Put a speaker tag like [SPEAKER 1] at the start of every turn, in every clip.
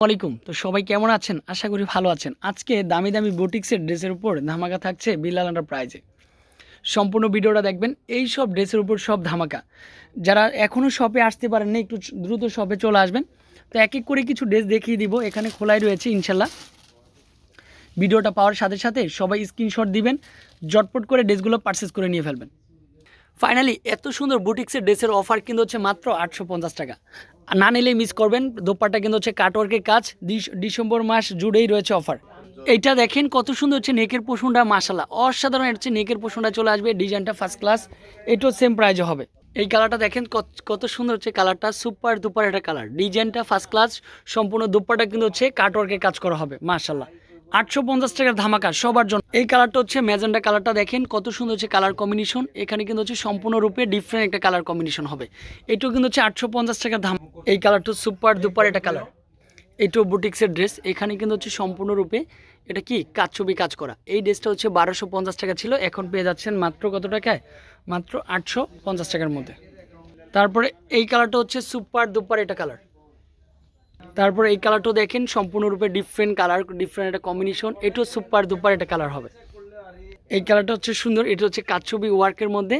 [SPEAKER 1] আলাইকুম তো সবাই কেমন আছেন? আশা করি ভালো আছেন। আজকে দামি দামি বুটিক্সের ড্রেসের উপর ধামাকা থাকছে বিলাল আন্ডার প্রাইজে। সম্পূর্ণ ভিডিওটা দেখবেন, এই সব ড্রেসের উপর সব ধামাকা। যারা এখনও শপে আসতে পারেন না একটু দ্রুত শপে চলে আসবেন। তো এক এক করে কিছু ড্রেস দেখিয়ে দিব, এখানে খোলাই রয়েছে ইনশাল্লাহ। ভিডিওটা পাওয়ার সাথে সাথে সবাই স্ক্রিনশট দিবেন, জটপট করে ড্রেসগুলো পারচেস করে নিয়ে ফেলবেন। ফাইনালি এত সুন্দর বুটিক্সের ড্রেসের অফার কিন্তু হচ্ছে মাত্র আটশো পঞ্চাশ টাকা। না নিলে মিস করবেন। দোপাট্টা কিন্তু হচ্ছে কাটওয়ার্কের কাজ। ডিসেম্বর মাস জুড়েই রয়েছে অফার এইটা দেখেন কত সুন্দর হচ্ছে নেকের পোষণটা মাসালা অসাধারণ হচ্ছে নেকের পোষণটা চলে আসবে ডিজাইনটা ফার্স্ট ক্লাস এটাও সেম প্রাইজে হবে। এই কালারটা দেখেন কত- সুন্দর হচ্ছে কালারটা সুপার দুপার একটা কালার ডিজাইনটা ফার্স্ট ক্লাস সম্পূর্ণ দুপাটা কিন্তু হচ্ছে কাটওয়ার্কের কাজ করা হবে মাসাল্লাহ আটশো পঞ্চাশ টাকার ধামাকা, সবার জন্য। এই কালারটা হচ্ছে ম্যাজেন্ডা কালারটা দেখেন, কত সুন্দর হচ্ছে কালার কম্বিনেশন। এখানে কিন্তু হচ্ছে সম্পূর্ণরূপে ডিফারেন্ট একটা কালার কম্বিনেশন হবে। এটাও কিন্তু হচ্ছে আটশো পঞ্চাশ টাকার ধাম এই কালারটা সুপার দুপার এটা কালার। এটাও বুটিক্সের ড্রেস এখানে কিন্তু হচ্ছে সম্পূর্ণরূপে এটা কি? কাজ ছবি, কাজ করা। এই ড্রেসটা হচ্ছে বারোশো পঞ্চাশ টাকা ছিল, এখন পেয়ে যাচ্ছেন মাত্র কত টাকায়? মাত্র আটশো পঞ্চাশ টাকার মধ্যে। তারপরে এই কালারটা হচ্ছে সুপার দুপার এটা কালার। তারপরে এই কালারটাও দেখেন, সম্পূর্ণরূপে ডিফারেন্ট কালার ডিফারেন্ট একটা কম্বিনেশন এটাও সুপার দুপার একটা কালার হবে। এই কালারটা হচ্ছে সুন্দর, এটা হচ্ছে কাচ্ছবি ওয়ার্কের মধ্যে।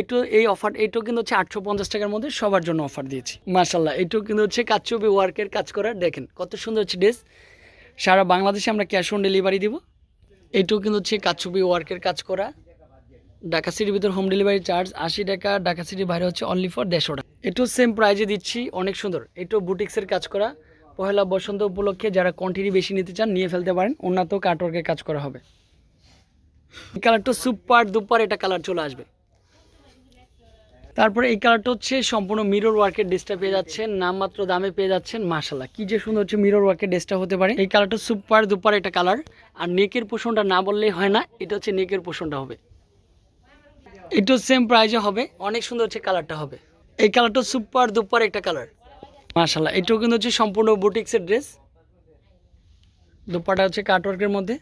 [SPEAKER 1] এটো এই অফার এটাও কিন্তু হচ্ছে আটশো পঞ্চাশ টাকার মধ্যে সবার জন্য অফার দিয়েছি। মার্শাল্লাহ এটাও কিন্তু হচ্ছে কাচ্ছবি ওয়ার্কের কাজ করার দেখেন, কত সুন্দর হচ্ছে ড্রেস সারা বাংলাদেশে আমরা ক্যাশ অন ডেলিভারি দিব। এটাও কিন্তু হচ্ছে কাচ্ছবি ওয়ার্কের কাজ করা। ঢাকা সিটির ভিতর হোম ডেলিভারি চার্জ আশি টাকা, ঢাকা সিটির বাইরে হচ্ছে অনলি ফর দেড়শো টাকা। এটাও সেম প্রাইজে দিচ্ছি, অনেক সুন্দর। এটাও বুটিক্সের কাজ করা। পহেলা বসন্ত উপলক্ষে যারা কোয়ান্টিটি বেশি নিতে চান, নিয়ে ফেলতে পারেন। উন্নত কাটওয়ার্কের কাজ করা হবে। কালারটা সুপার দুপার এটা কালার চলে আসবে। তারপরে এই কালারটা হচ্ছে সম্পূর্ণ মিরর ওয়ার্কের ড্রেসটা পেয়ে যাচ্ছেন। নামমাত্র দামে পেয়ে যাচ্ছেন মাশাল্লাহ কি যে সুন্দর হচ্ছে মিরর ওয়ার্কের ড্রেসটা হতে পারে। এই কালারটা সুপার দুপার এটা কালার আর নেকের পোষণটা না বললেই হয় না, এটা হচ্ছে নেকের পোষণটা হবে। এটাও সেম প্রাইজে হবে, অনেক সুন্দর হচ্ছে কালারটা হবে। এই কালারটা সুপার দুপার একটা কালার। মাশাল্লাহ এটাও কিন্তু হচ্ছে সম্পূর্ণ বুটিক্সের ড্রেস। দুপাটা হচ্ছে কাটওয়ার্কের মধ্যে।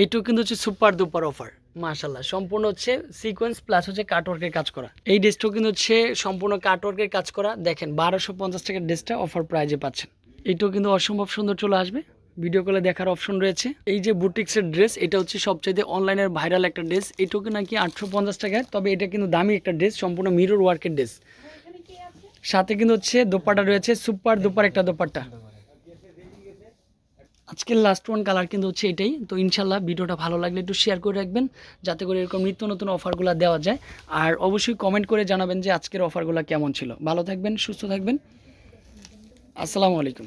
[SPEAKER 1] এইটাও কিন্তু হচ্ছে সুপার দুপার অফার মাশাল্লাহ সম্পূর্ণ হচ্ছে সিকোয়েন্স প্লাস হচ্ছে কাটওয়ার্কের কাজ করা। এই ড্রেসটাও কিন্তু হচ্ছে সম্পূর্ণ কাটওয়ার্কের কাজ করা। দেখেন, বারোশো পঞ্চাশ টাকার ড্রেসটা অফার প্রাইজে পাচ্ছেন। এইটাও কিন্তু অসম্ভব সুন্দর চলে আসবে। ভিডিও কলে দেখার অপশন রয়েছে। এই যে বুটিক্সের ড্রেস, এটা হচ্ছে সবচাইতে অনলাইনের ভাইরাল একটা ড্রেস। এটাও নাকি আটশো পঞ্চাশ টাকায় তবে এটা কিন্তু দামি একটা ড্রেস, সম্পূর্ণ মিরর ওয়ার্কের ড্রেস। সাথে কিন্তু হচ্ছে দোপাটা রয়েছে, সুপার দোপার একটা দোপাট্টা। আজকের লাস্ট ওয়ান কালার কিন্তু হচ্ছে এটাই। তো ইনশাল্লাহ ভিডিওটা ভালো লাগলে একটু শেয়ার করে রাখবেন, যাতে করে এরকম নিত্য নতুন অফারগুলো দেওয়া যায়। আর অবশ্যই কমেন্ট করে জানাবেন যে আজকের অফারগুলো কেমন ছিল। ভালো থাকবেন, সুস্থ থাকবেন। আসসালামু আলাইকুম।